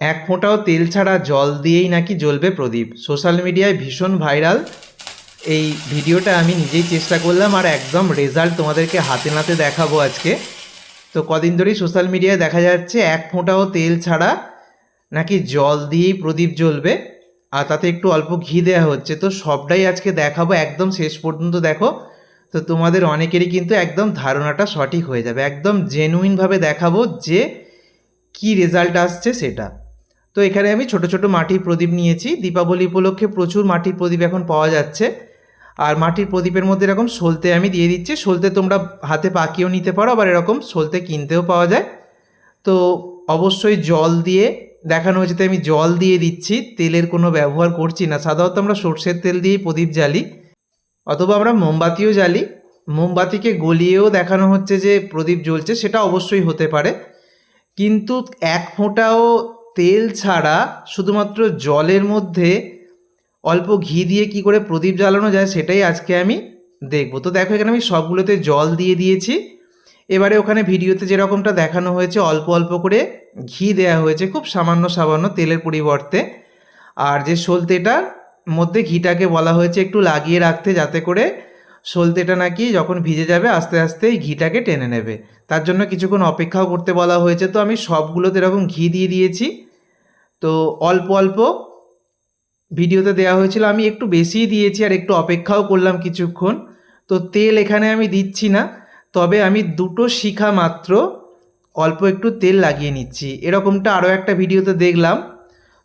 এক ফোঁটাও তেল ছাড়া জল দিয়েই নাকি জ্বলবে প্রদীপ। সোশ্যাল মিডিয়ায় ভীষণ ভাইরাল এই ভিডিওটা আমি নিজেই চেষ্টা করলাম আর একদম রেজাল্ট তোমাদেরকে হাতে নাতে দেখাবো আজকে। তো কদিন ধরেই সোশ্যাল মিডিয়ায় দেখা যাচ্ছে এক ফোঁটাও তেল ছাড়া নাকি জল দিয়েই প্রদীপ জ্বলবে। আর তাতে একটু অল্প ঘি দেওয়া হচ্ছে। তো সবটাই আজকে দেখাবো একদম শেষ পর্যন্ত দেখো। তো তোমাদের অনেকেরই কিন্তু একদম ধারণাটা সঠিক হয়ে যাবে। একদম জেনুইনভাবে দেখাবো যে কি রেজাল্ট আসছে সেটা। তো এখানে আমি ছোট ছোট মাটির প্রদীপ নিয়েছি। দীপাবলি উপলক্ষে প্রচুর মাটির প্রদীপ এখন পাওয়া যাচ্ছে। আর মাটির প্রদীপের মধ্যে এরকম সলতে আমি দিয়ে দিচ্ছি। সলতে তোমরা হাতে পাকিয়েও নিতে পারো, আবার এরকম সলতে কিনতেও পাওয়া যায়। তো অবশ্যই জল দিয়ে, দেখানো হয়েছে আমি জল দিয়ে দিচ্ছি। তেলের কোনো ব্যবহার করছি না। সাধারণত আমরা সর্ষের তেল দিয়েই প্রদীপ জ্বালি, অথবা আমরা মোমবাতিও জ্বালি। মোমবাতিকে গলিয়েও দেখানো হচ্ছে যে প্রদীপ জ্বলছে, সেটা অবশ্যই হতে পারে। কিন্তু এক ফোঁটাও তেল ছাড়া শুধুমাত্র জলের মধ্যে অল্প ঘি দিয়ে কি করে প্রদীপ জ্বালানো যায় সেটাই আজকে আমি দেখব। তো দেখো, এখানে আমি সবগুলোতে জল দিয়ে দিয়েছি। এবারে ওখানে ভিডিওতে যেরকমটা দেখানো হয়েছে, অল্প অল্প করে ঘি দেওয়া হয়েছে খুব সামান্য সামান্য তেলের পরিবর্তে। আর যে সলতেটার মধ্যে ঘিটাকে বলা হয়েছে একটু লাগিয়ে রাখতে যাতে করে সলতেটা নাকি যখন ভিজে যাবে আস্তে আস্তে এই ঘিটাকে টেনে নেবে। তার জন্য কিছুক্ষণ অপেক্ষাও করতে বলা হয়েছে। তো আমি সবগুলোতে এরকম ঘি দিয়ে দিয়েছি। তো অল্প অল্প ভিডিওতে দেওয়া হয়েছিল। আমি একটু বেশিই দিয়েছি আর একটু অপেক্ষাও করলাম কিছুক্ষণ। তো তেল এখানে আমি দিচ্ছি না, তবে আমি দুটো শিখা মাত্র অল্প একটু তেল লাগিয়ে নিচ্ছি। এরকমটা আরও একটা ভিডিওতে দেখলাম।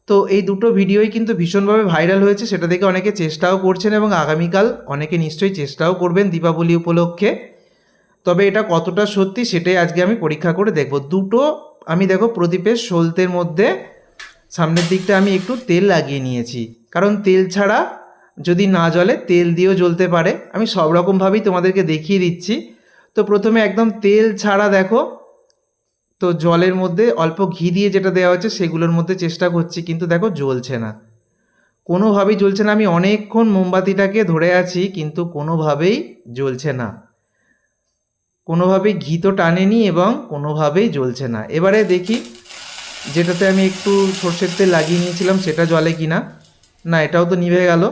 তো এই দুটো ভিডিওই কিন্তু ভীষণভাবে ভাইরাল হয়েছে, সেটা দেখে অনেকে চেষ্টাও করছেন এবং আগামীকাল অনেকে নিশ্চয়ই চেষ্টাও করবেন দীপাবলি উপলক্ষে। তবে এটা কতটা সত্যি সেটাই আজকে আমি পরীক্ষা করে দেখব। দুটো, আমি দেখো প্রদীপের সলতের মধ্যে সামনের দিকটা আমি একটু তেল লাগিয়ে নিয়েছি। কারণ তেল ছাড়া যদি না জ্বলে, তেল দিয়েও জ্বলতে পারে। আমি সব রকমভাবেই তোমাদেরকে দেখিয়ে দিচ্ছি। তো প্রথমে একদম তেল ছাড়া দেখো, তো জলের মধ্যে অল্প ঘি দিয়ে যেটা দেওয়া হচ্ছে সেগুলোর মধ্যে চেষ্টা করছি, কিন্তু দেখো জ্বলছে না। কোনোভাবেই জ্বলছে না। আমি অনেকক্ষণ মোমবাতিটাকে ধরে আছি, কিন্তু কোনোভাবেই জ্বলছে না। কোনোভাবেই ঘি তো টানেনি এবং কোনোভাবেই জ্বলছে না। এবারে দেখি যেটাতে আমি একটু সর্ষের তেল লাগিয়ে নিয়েছিলাম, সেটা জলে কি না না, এটাও তো নিভে গেল।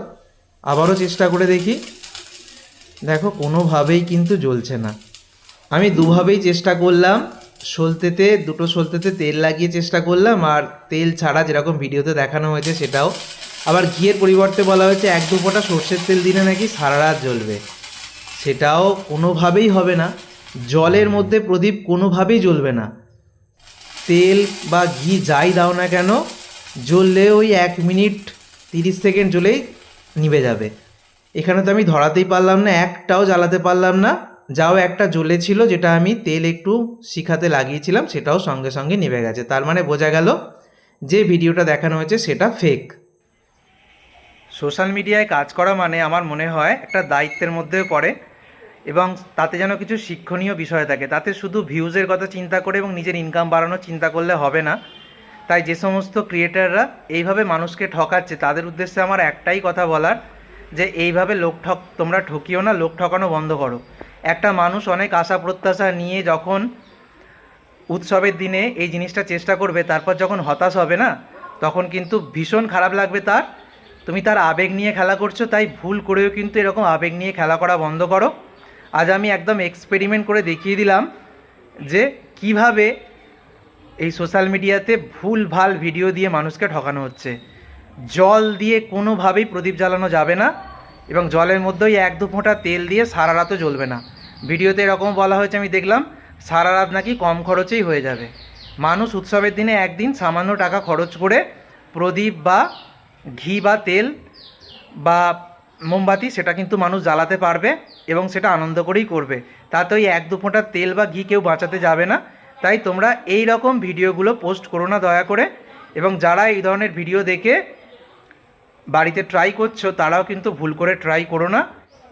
আবারও চেষ্টা করে দেখি। দেখো, কোনোভাবেই কিন্তু জ্বলছে না। আমি দুভাবেই চেষ্টা করলাম। সলতেতে, দুটো সলতেতে তেল লাগিয়ে চেষ্টা করলাম, আর তেল ছাড়া যেরকম ভিডিওতে দেখানো হয়েছে সেটাও। আবার ঘিয়ের পরিবর্তে বলা হয়েছে, এক দু ফোঁটা সর্ষের তেল দিলে নাকি সারা রাত জ্বলবে। সেটাও কোনোভাবেই হবে না। জলের মধ্যে প্রদীপ কোনোভাবেই জ্বলবে না। তেল বা ঘি যাই দাও না কেন, জ্বললে ওই এক মিনিট তিরিশ সেকেন্ড জ্বলেই নিভে যাবে। এখানে তো আমি ধরাতেই পারলাম না, একটাও জ্বালাতে পারলাম না। যাও একটা জ্বলেছিল যেটা আমি তেল একটু শিখাতে লাগিয়েছিলাম, সেটাও সঙ্গে সঙ্গে নিভে গেছে। তার মানে বোঝা গেল যে ভিডিওটা দেখানো হয়েছে সেটা ফেক সোশ্যাল মিডিয়ায় কাজ করা মানে আমার মনে হয় একটা দায়িত্বের মধ্যেও পড়ে। এবং তাতে যেন কিছু শিক্ষণীয় বিষয় থাকে। তাতে শুধু ভিউজের কথা চিন্তা করে এবং নিজের ইনকাম বাড়ানোর চিন্তা করলে হবে না। তাই যে সমস্ত ক্রিয়েটাররা এইভাবে মানুষকে ঠকাচ্ছে, তাদের উদ্দেশ্যে আমার একটাই কথা বলার যে, এইভাবে লোক ঠক, তোমরা ঠকিও না, লোক ঠকানো বন্ধ করো। একটা মানুষ অনেক আশা প্রত্যাশা নিয়ে যখন উৎসবের দিনে এই জিনিসটা চেষ্টা করবে, তারপর যখন হতাশ হবে না, তখন কিন্তু ভীষণ খারাপ লাগবে তার। তুমি তার আবেগ নিয়ে খেলা করছ, তাই ভুল করেও কিন্তু এরকম আবেগ নিয়ে খেলা করা বন্ধ করো। আজ আমি একদম এক্সপেরিমেন্ট করে দেখিয়ে দিলাম যে কীভাবে এই সোশ্যাল মিডিয়াতে ভুল ভালো ভিডিও দিয়ে মানুষকে ঠকানো হচ্ছে। জল দিয়ে কোনোভাবেই প্রদীপ জ্বালানো যাবে না এবং জলের মধ্যেই এক দু ফোঁটা তেল দিয়ে সারা রাতও জ্বলবে না। ভিডিওতে এরকম বলা হয়েছে, আমি দেখলাম সারা রাত নাকি কম খরচেই হয়ে যাবে। মানুষ উৎসবের দিনে একদিন সামান্য টাকা খরচ করে প্রদীপ বা ঘি বা তেল বা মোমবাতি সেটা কিন্তু মানুষ জ্বালাতে পারবে এবং সেটা আনন্দ করেই করবে। তাতে ওই এক দু ফোঁটা তেল বা ঘি কেউ বাঁচাতে যাবে না। তাই তোমরা এই রকম ভিডিওগুলো পোস্ট করো না দয়া করে এবং যারা এই ধরনের ভিডিও দেখে বাড়িতে ট্রাই করছ, তারাও কিন্তু ভুল করে ট্রাই করো না।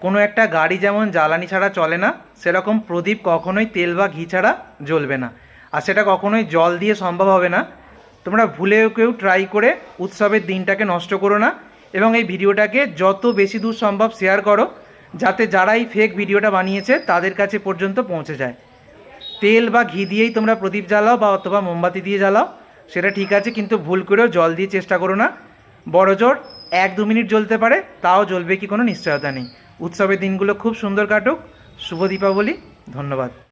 কোনো একটা গাড়ি যেমন জ্বালানি ছাড়া চলে না, সেরকম প্রদীপ কখনোই তেল বা ঘি ছাড়া জ্বলবে না। আর সেটা কখনোই জল দিয়ে সম্ভব হবে না। তোমরা ভুলেও কেউ ট্রাই করে উৎসবের দিনটাকে নষ্ট করো না। এবং এই ভিডিওটাকে যত বেশি দূর সম্ভব শেয়ার করো, যাতে যারা এই ফেক ভিডিওটা বানিয়েছে তাদের কাছে পর্যন্ত পৌঁছে যায়। তেল বা ঘি দিয়েই তোমরা প্রদীপ জ্বালাও বা অথবা মোমবাতি দিয়ে জ্বালাও, সেটা ঠিক আছে, কিন্তু ভুল করেও জল দিয়ে চেষ্টা করো না। বড় জোর, এক দু মিনিট জ্বলতে পারে, তাও জ্বলবে কি কোনো নিশ্চয়তা নেই। উৎসবের দিনগুলো খুব সুন্দর কাটুক। শুভ দীপাবলি, ধন্যবাদ।